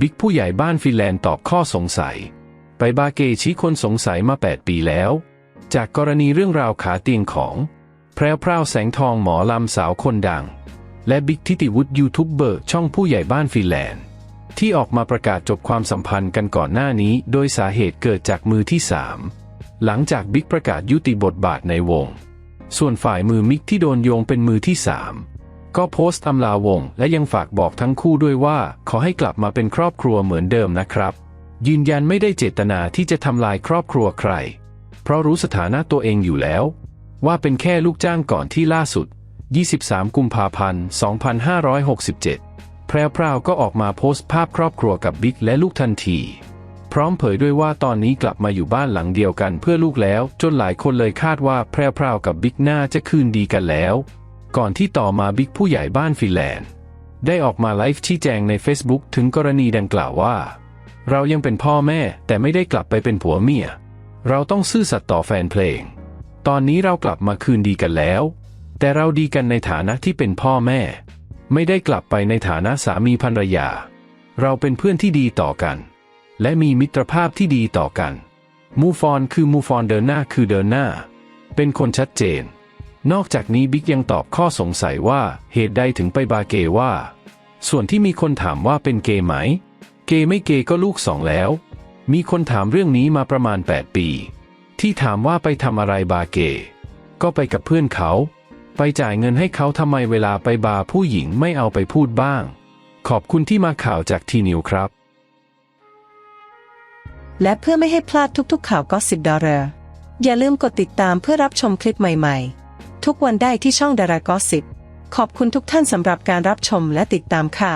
บิ๊กผู้ใหญ่บ้านฟินแลนด์ตอบข้อสงสัย ไปบาเกชี้คนสงสัยมา 8 ปีแล้ว จากกรณีเรื่องราวขาเตียงของ แพรวพราวแสงทองหมอลำสาวคนดัง และบิ๊กทิติวุฒิยูทูบเบอร์ช่องผู้ใหญ่บ้านฟินแลนด์ ที่ออกมาประกาศจบความสัมพันธ์กันก่อนหน้านี้ โดยสาเหตุเกิดจากมือที่ 3 หลังจากบิ๊กประกาศยุติบทบาทในวง ส่วนฝ่ายมือมิกที่โดนโยงเป็นมือที่3 ก็โพสต์อำลาวง และยังฝากบอกทั้งคู่ด้วยว่า ขอให้กลับมาเป็นครอบครัวเหมือนเดิมนะครับ ยืนยันไม่ได้เจตนาที่จะทำลายครอบครัวใคร เพราะรู้สถานะตัวเองอยู่แล้ว ว่าเป็นแค่ลูกจ้างก่อนที่ล่าสุด 23 กุมภาพันธ์ 2567 แพรวพราวก็ออกมาโพสต์ภาพครอบครัวกับบิ๊กและลูกทันที พร้อมเผยด้วยว่าตอนนี้กลับมาอยู่บ้านหลังเดียวกันเพื่อลูกแล้ว จนหลายคนเลยคาดว่าแพรวพราวกับบิ๊กน่าจะคืนดีกันแล้ว ก่อนที่ต่อมาบิ๊กผู้ใหญ่บ้านฟินแลนด์ ได้ออกมาไลฟ์ชี้แจงใน Facebook ถึงกรณีดังกล่าวว่า เรายังเป็นพ่อแม่แต่ไม่ได้กลับไปเป็นผัวเมีย เราต้องซื่อสัตย์ต่อแฟนเพลง ตอนนี้เรากลับมาคืนดีกันแล้ว แต่เราดีกันในฐานะที่เป็นพ่อแม่ ไม่ได้กลับไปในฐานะสามีภรรยา เราเป็นเพื่อนที่ดีต่อกัน และมีมิตรภาพที่ดีต่อกันมูฟอนคือมูฟอนเดินหน้าคือเดินหน้า เป็นคนชัดเจน นอกจากนี้บิ๊กยังตอบข้อสงสัยว่าเหตุใดถึงไปบาเกว่า ส่วนที่มีคนถามว่าเป็นเกย์ไหม เกย์ไม่เกย์ก็ลูกสองแล้ว มีคนถามเรื่องนี้มาประมาณ 8 ปี ที่ถามว่าไปทำอะไรบาเกย์ก็ไปกับเพื่อนเขา ไปจ่ายเงินให้เขาทำไมเวลาไปบาร์ผู้หญิงไม่เอาไปพูดบ้าง ขอบคุณที่มาข่าวจากทีนิวครับ และเพื่อไม่ให้พลาดทุกๆข่าวก็สิบดอลลาร์อย่าลืมกดติดตามเพื่อรับชมคลิปใหม่ ๆ ทุกวันได้ที่ช่องดารากอสิบขอบคุณทุกท่านสำหรับการรับชมและติดตามค่ะ